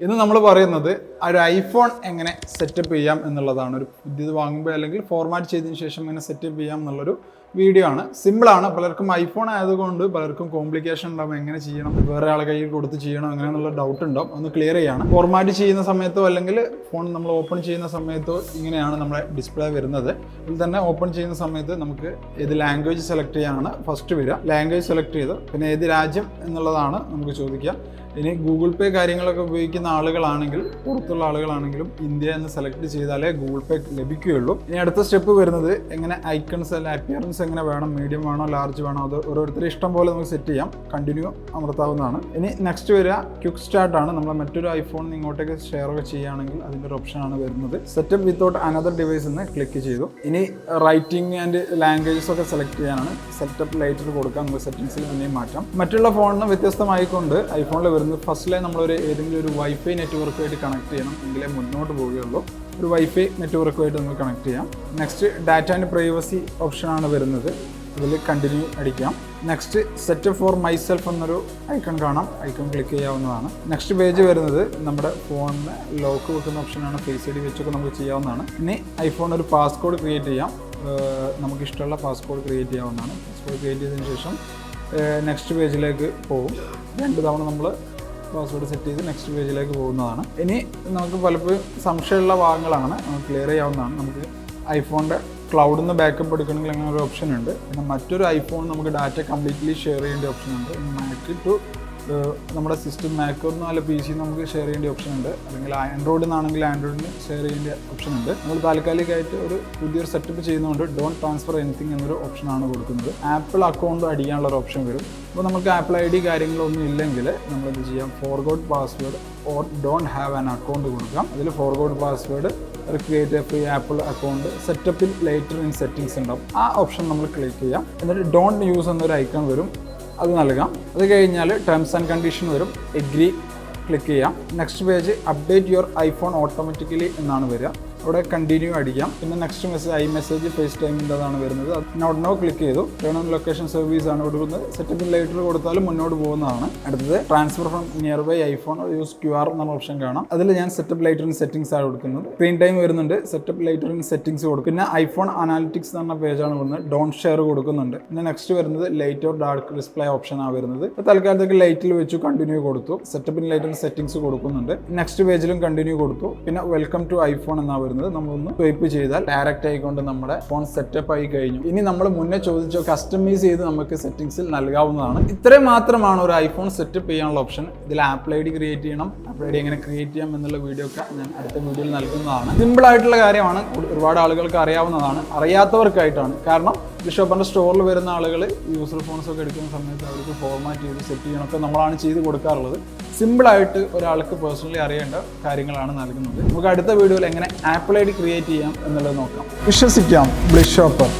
ഇന്ന് നമ്മൾ പറയുന്നത് ഒരു ഐഫോൺ എങ്ങനെ സെറ്റപ്പ് ചെയ്യാം എന്നുള്ളതാണ് ഒരു പുതിയത് വാങ്ങുമ്പോൾ അല്ലെങ്കിൽ ഫോർമാറ്റ് ചെയ്തതിന് ശേഷം എങ്ങനെ സെറ്റപ്പ് ചെയ്യാം എന്നുള്ളൊരു വീഡിയോ ആണ്. സിമ്പിളാണ് പലർക്കും ഐഫോൺ ആയതുകൊണ്ട് പലർക്കും കോംപ്ലിക്കേഷൻ ഉണ്ടാവും. എങ്ങനെ ചെയ്യണം? വേറെ ആളെ കയ്യിൽ കൊടുത്ത് ചെയ്യണം. അങ്ങനെയുള്ള ഡൗട്ട് ഉണ്ടാവും. ഒന്ന് ക്ലിയർ ചെയ്യാണ്. ഫോർമാറ്റ് ചെയ്യുന്ന സമയത്തോ അല്ലെങ്കിൽ ഫോൺ നമ്മൾ ഓപ്പൺ ചെയ്യുന്ന സമയത്തോ ഇങ്ങനെയാണ് നമ്മുടെ ഡിസ്പ്ലേ വരുന്നത്. ഇതിൽ തന്നെ ഓപ്പൺ ചെയ്യുന്ന സമയത്ത് നമുക്ക് ഏത് ലാംഗ്വേജ് സെലക്ട് ചെയ്യാനാണ് ഫസ്റ്റ് വരിക. ലാംഗ്വേജ് സെലക്ട് ചെയ്ത് പിന്നെ ഏത് രാജ്യം എന്നുള്ളതാണ് നമുക്ക് ചോദിക്കുക. ഇനി ഗൂഗിൾ പേ കാര്യങ്ങളൊക്കെ ഉപയോഗിക്കുന്ന ആളുകളാണെങ്കിൽ പുറത്തുള്ള ആളുകളാണെങ്കിലും ഇന്ത്യ എന്ന് സെലക്ട് ചെയ്താലേ ഗൂഗിൾ പേ ലഭിക്കുകയുള്ളൂ. ഇനി അടുത്ത സ്റ്റെപ്പ് വരുന്നത് എങ്ങനെ ഐക്കൺസ് അല്ല അപ്പിയറൻസ് എങ്ങനെ വേണം മീഡിയം വേണോ ലാർജ് വേണോ അത് ഓരോരുത്തരും ഇഷ്ടം പോലെ നമുക്ക് സെറ്റ് ചെയ്യാം. കണ്ടിന്യൂ അമർത്താവുന്നതാണ്. ഇനി നെക്സ്റ്റ് വരിക ക്യുക്ക് സ്റ്റാർട്ട് ആണ്. നമ്മൾ മറ്റൊരു ഐഫോൺ ഇങ്ങോട്ടേക്ക് ഷെയർ ഒക്കെ ചെയ്യുകയാണെങ്കിൽ അതിന്റെ ഒരു ഓപ്ഷനാണ് വരുന്നത്. സെറ്റപ്പ് വിത്തൗട്ട് അനദർ ഡിവൈസ് എന്ന് ക്ലിക്ക് ചെയ്തു. ഇനി റൈറ്റിംഗ് ആൻഡ് ലാംഗ്വേജസ് ഒക്കെ സെലക്ട് ചെയ്യാനാണ്. സെറ്റപ്പ് ലൈറ്റർ കൊടുക്കാം നമുക്ക് സെറ്റിംഗ്സിൽ പിന്നെയും മാറ്റാം. മറ്റുള്ള ഫോണിന് വ്യത്യസ്തമായിക്കൊണ്ട് ഐഫോണിൽ വരുന്നത് ഫസ്റ്റിലെ നമ്മളൊരു ഏതെങ്കിലും ഒരു വൈഫൈ നെറ്റ്വർക്കുമായിട്ട് കണക്ട് ചെയ്യണം എങ്കിലേ മുന്നോട്ട് പോവുകയുള്ളൂ. ഒരു വൈഫൈ നെറ്റ്വർക്കുമായിട്ട് നമുക്ക് കണക്ട് ചെയ്യാം. നെക്സ്റ്റ് ഡാറ്റ ആൻഡ് പ്രൈവസി ഓപ്ഷനാണ് വരുന്നത്. ഇതിൽ കണ്ടിന്യൂ അടിക്കാം. നെക്സ്റ്റ് സെറ്റ് ഫോർ മൈസെൽഫ് എന്നൊരു ഐക്കൺ കാണാം. ഐക്കൺ ക്ലിക്ക് ചെയ്യാവുന്നതാണ്. നെക്സ്റ്റ് പേജ് വരുന്നത് നമ്മുടെ ഫോണിന് ലോക്ക് വെക്കുന്ന ഓപ്ഷനാണ് ഫേസ് ഐ ഡി വെച്ചൊക്കെ നമുക്ക് ചെയ്യാവുന്നതാണ്. ഇനി ഐഫോൺ ഒരു പാസ്കോഡ് ക്രിയേറ്റ് ചെയ്യാം. നമുക്ക് ഇഷ്ടമുള്ള പാസ്കോഡ് ക്രിയേറ്റ് ചെയ്യാവുന്നതാണ്. പാസ്കോഡ് ക്രിയേറ്റ് ചെയ്തതിന് ശേഷം നെക്സ്റ്റ് പേജിലേക്ക് പോകും രണ്ട് തവണ നമ്മൾ പാസ്വേഡ് സെറ്റ് ചെയ്ത് നെക്സ്റ്റ് പേജിലേക്ക് പോകുന്നതാണ്. ഇനി നമുക്ക് പലപ്പോഴും സംശയമുള്ള ഭാഗങ്ങളാണ്. നമുക്ക് ക്ലിയർ ചെയ്യാവുന്നതാണ്. നമുക്ക് ഐഫോണിന്റെ ക്ലൗഡിൽ നിന്ന് ബാക്കപ്പ് എടുക്കണമെങ്കിൽ അങ്ങനെ ഒരു ഓപ്ഷൻ ഉണ്ട്. പിന്നെ മറ്റൊരു ഐഫോൺ നമുക്ക് ഡാറ്റ കംപ്ലീറ്റ്ലി ഷെയർ ചെയ്യേണ്ട ഓപ്ഷൻ ഉണ്ട്. മാക്ക് ടു നമ്മുടെ സിസ്റ്റം മാക്കോർ നാല് പി സി നമുക്ക് ഷെയർ ചെയ്യേണ്ട ഓപ്ഷൻ ഉണ്ട്. അല്ലെങ്കിൽ ആൻഡ്രോയിഡിൽ നിന്നാണെങ്കിൽ ആൻഡ്രോയിഡിന് ഷെയർ ചെയ്യേണ്ട ഓപ്ഷൻ ഉണ്ട്. നമ്മൾ താൽക്കാലികമായിട്ട് ഒരു പുതിയൊരു സെറ്റപ്പ് ചെയ്യുന്നതുകൊണ്ട് ഡോണ്ട് ട്രാൻസ്ഫർ എനിത്തിങ് എന്നൊരു ഓപ്ഷനാണ് കൊടുക്കുന്നത്. ആപ്പിൾ അക്കൗണ്ട് അടിക്കാനുള്ള ഒരു ഓപ്ഷൻ വരും. അപ്പോൾ നമുക്ക് ആപ്പിൾ ഐ ഡി കാര്യങ്ങളൊന്നും ഇല്ലെങ്കിൽ നമ്മൾ എന്ത് ചെയ്യാം? Forgot password or don't have an account കൊടുക്കാം. അതിൽ forgot password create free Apple account സെറ്റപ്പിൽ ലേറ്റർ ഇൻ സെറ്റിംഗ്സ് ഉണ്ടാവും. ആ ഓപ്ഷൻ നമ്മൾ ക്ലിക്ക് ചെയ്യാം. എന്നിട്ട് ഡോണ്ട് യൂസ് എന്നൊരു ഐക്കൺ വരും. അത് നൽകാം. അത് കഴിഞ്ഞാൽ ടേംസ് ആൻഡ് കണ്ടീഷൻ വരും. എഗ്രി ക്ലിക്ക് ചെയ്യാം. Next page update your iPhone automatically എന്നാണ് വരിക. അവിടെ കണ്ടിന്യൂ അടിക്കാം. പിന്നെ next message iMessage face ടൈമിന്റെതാണ് വരുന്നത്. നോട്ട് നോ ക്ലിക്ക് ചെയ്തു. ടേൺ ഓൺ ലൊക്കേഷൻ സർവീസ് ആണ് കൊടുക്കുന്നത്. സെറ്റപ്പിൽ ലൈറ്റർ കൊടുത്താലും മുന്നോട്ട് പോകുന്നതാണ്. അടുത്തത് transfer from nearby iPhone use Q R എന്ന ഓപ്ഷൻ കാണാം. അതിൽ ഞാൻ സെറ്റപ്പ് ലൈറ്ററിന് സെറ്റിംഗ്സ് ആണ് കൊടുക്കുന്നത്. സ്ക്രീൻ ടൈം വരുന്നുണ്ട്. സെറ്റപ്പ് ലൈറ്ററിന് സെറ്റിംഗ്സ് കൊടുക്കും. പിന്നെ ഐഫോൺ അനാലിറ്റിക്സ് എന്ന് പറഞ്ഞ പേജാണ് വരുന്നത് ഡോൺ ഷെയർ കൊടുക്കുന്നുണ്ട്. പിന്നെ നെക്സ്റ്റ് വരുന്നത് light or dark display option ആണ് വരുന്നത്. തൽക്കാലത്തേക്ക് ലൈറ്റിൽ വെച്ചു കണ്ടിന്യൂ കൊടുത്തു. സെറ്റപ്പിൻ ലൈറ്ററിന് സെറ്റിംഗ്സ് കൊടുക്കുന്നുണ്ട്. നെക്സ്റ്റ് പേജിലും കണ്ടിന്യൂ കൊടുത്തു. പിന്നെ വെൽക്കം ടു ഐഫോൺ എന്നാണ് വരുന്നത്. നമ്മളൊന്ന് സ്വൈപ്പ് ചെയ്താൽ ഡയറക്റ്റ് ആയിക്കൊണ്ട് നമ്മുടെ ഫോൺ സെറ്റപ്പ് ആയി കഴിഞ്ഞു. ഇനി നമ്മൾ മുന്നേ ചോദിച്ചോ കസ്റ്റമൈസ് ചെയ്ത് നമുക്ക് സെറ്റിംഗ്സിൽ നൽകാവുന്നതാണ്. ഇത്രയും മാത്രമാണ് ഒരു ഐഫോൺ സെറ്റപ്പ് ചെയ്യാനുള്ള ഓപ്ഷൻ ഇതിൽ ആപ്പിൾ ഐ ഡി ക്രിയേറ്റ് ചെയ്യണം. ആപ്പിൾ ഐ ഡി എങ്ങനെ ക്രിയേറ്റ് ചെയ്യാം എന്നുള്ള വീഡിയോ ഒക്കെ ഞാൻ അടുത്ത വീഡിയോയിൽ നൽകുന്നതാണ്. സിമ്പിൾ ആയിട്ടുള്ള കാര്യമാണ്. ഒരുപാട് ആളുകൾക്ക് അറിയാവുന്നതാണ്. അറിയാത്തവർക്കായിട്ടാണ്. കാരണം ബിഷോപ്പറിന്റെ സ്റ്റോറിൽ വരുന്ന ആളുകൾ യൂസർ ഫോൺസ് ഒക്കെ എടുക്കുന്ന സമയത്ത് അവർക്ക് ഫോർമാറ്റ് ചെയ്ത് സെറ്റ് ചെയ്യണമൊക്കെ നമ്മളാണ് ചെയ്ത് കൊടുക്കാറുള്ളത്. സിമ്പിളായിട്ട് ഒരാൾക്ക് പേഴ്സണലി അറിയേണ്ട കാര്യങ്ങളാണ് നൽകുന്നത്. നമുക്ക് അടുത്ത വീഡിയോയിൽ എങ്ങനെ ആപ്പിൾ ഐ ഡി ക്രിയേറ്റ് ചെയ്യാം എന്നുള്ളത് നോക്കാം. വിശ്വസിക്കാം ബ്ലിഷോപ്പർ